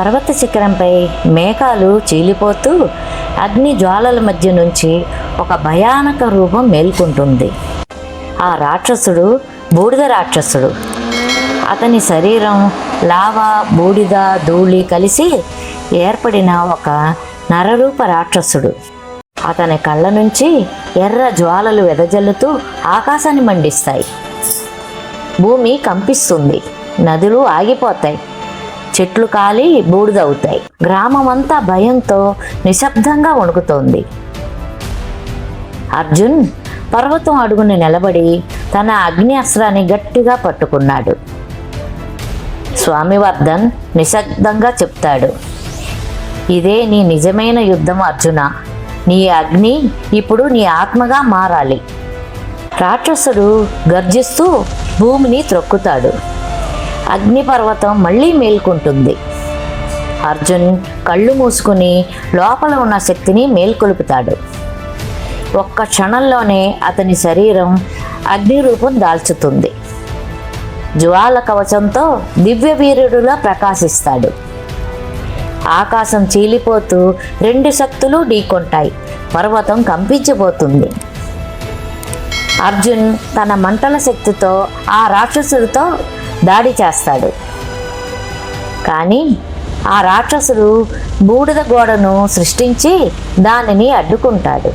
పర్వత శిఖరంపై మేఘాలు చీలిపోతూ అగ్ని జ్వాలల మధ్య నుంచి ఒక భయానక రూపం మేల్కొంటుంది. ఆ రాక్షసుడు బూడిద రాక్షసుడు. అతని శరీరం లావా బూడిద ధూళి కలిసి ఏర్పడిన ఒక నరరూప రాక్షసుడు. అతని కళ్ళ నుంచి ఎర్ర జ్వాలలు వెదజల్లుతూ ఆకాశాన్ని మండిస్తాయి. భూమి కంపిస్తుంది. నదులు ఆగిపోతాయి. చెట్లు కాలి బూడిదవుతాయి. గ్రామమంతా భయంతో నిశ్శబ్దంగా వణుకుతోంది. అర్జున్ పర్వతం అడుగుని నిలబడి తన అగ్ని అస్త్రాన్ని గట్టిగా పట్టుకున్నాడు. స్వామివర్ధన్ నిశ్శబ్దంగా చెప్తాడు ఇదే నీ నిజమైన యుద్ధం అర్జున. నీ అగ్ని ఇప్పుడు నీ ఆత్మగా మారాలి. రాక్షసుడు గర్జిస్తూ భూమిని త్రొక్కుతాడు. అగ్నిపర్వతం మళ్ళీ మేల్కొంటుంది. అర్జున్ కళ్ళు మూసుకుని లోపల ఉన్న శక్తిని మేల్కొలుపుతాడు. ఒక్క క్షణంలోనే అతని శరీరం అగ్ని రూపం దాల్చుతుంది. జ్వాల కవచంతో దివ్య వీరుడులా ప్రకాశిస్తాడు. ఆకాశం చీలిపోతూ రెండు శక్తులు ఢీకొంటాయి. పర్వతం కంపించిపోతుంది అర్జున్ తన మంటల శక్తితో ఆ రాక్షసుడితో దాడి చేస్తాడు. కానీ ఆ రాక్షసుడు బూడిద గోడను సృష్టించి దానిని అడ్డుకుంటాడు.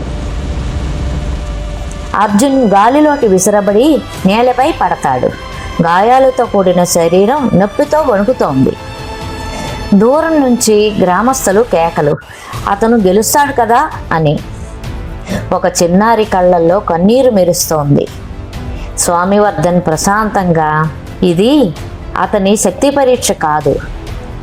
అర్జున్ గాలిలోకి విసిరబడి నేలపై పడతాడు. గాయాలతో కూడిన శరీరం నొప్పితో వణుకుతోంది. దూరం నుంచి గ్రామస్తులు కేకలు అతను గెలుస్తాడు కదా అని. ఒక చిన్నారి కళ్ళల్లో కన్నీరు మెరుస్తోంది. స్వామివర్ధన్ ప్రశాంతంగా ఇది అతని శక్తి పరీక్ష కాదు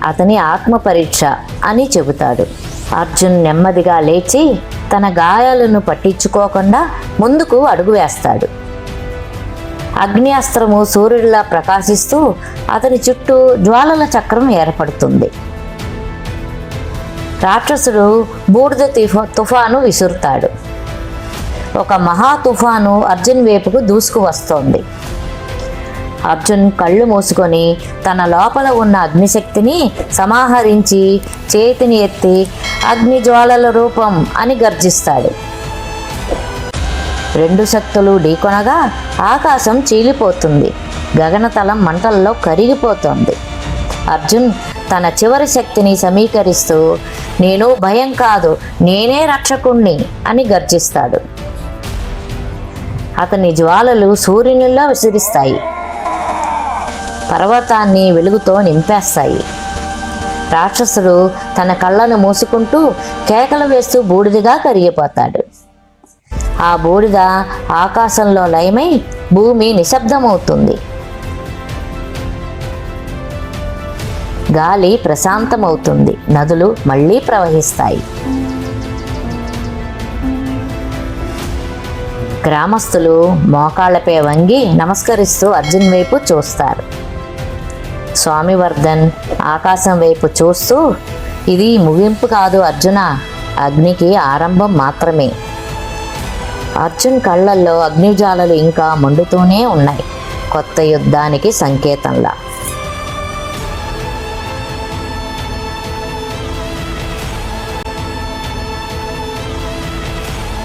అతని ఆత్మ పరీక్ష అని చెబుతాడు. అర్జున్ నెమ్మదిగా లేచి తన గాయాలను పట్టించుకోకుండా ముందుకు అడుగు వేస్తాడు. అగ్నియాస్త్రము సూర్యుడిలా ప్రకాశిస్తూ అతని చుట్టూ జ్వాలల చక్రం ఏర్పడుతుంది. రాక్షసుడు బూడిద తుఫా తుఫాను విసురుతాడు. ఒక మహా తుఫాను అర్జున్ వైపుకు దూసుకు వస్తోంది అర్జున్ కళ్ళు మూసుకొని తన లోపల ఉన్న అగ్నిశక్తిని సమాహరించి చేతిని ఎత్తి అగ్ని జ్వాలల రూపం అని గర్జిస్తాడు. రెండు శక్తులు ఢీకొనగా ఆకాశం చీలిపోతుంది. గగనతలం మంటల్లో కరిగిపోతుంది. అర్జున్ తన చివరి శక్తిని సమీకరిస్తూ నేను భయం కాదు నేనే రక్షకుణ్ణి అని గర్జిస్తాడు. అతని జ్వాలలు సూర్యునిలా విసిరిస్తాయి. పర్వతాన్ని వెలుగుతో నింపేస్తాయి. రాక్షసుడు తన కళ్ళను మూసుకుంటూ కేకలు వేస్తూ బూడిదగా కరిగిపోతాడు. ఆ బూడిద ఆకాశంలో లయమై భూమి నిశ్శబ్దమవుతుంది. గాలి ప్రశాంతమవుతుంది. నదులు మళ్ళీ ప్రవహిస్తాయి. గ్రామస్తులు మోకాళ్ళపై వంగి నమస్కరిస్తూ అర్జున్ వైపు చూస్తారు. స్వామివర్ధన్ ఆకాశం వైపు చూస్తూ ఇది ముగింపు కాదు అర్జున అగ్నికి ఆరంభం మాత్రమే. అర్జున్ కళ్ళల్లో అగ్నిజాలలు ఇంకా మండుతూనే ఉన్నాయి. కొత్త యుద్ధానికి సంకేతంలా.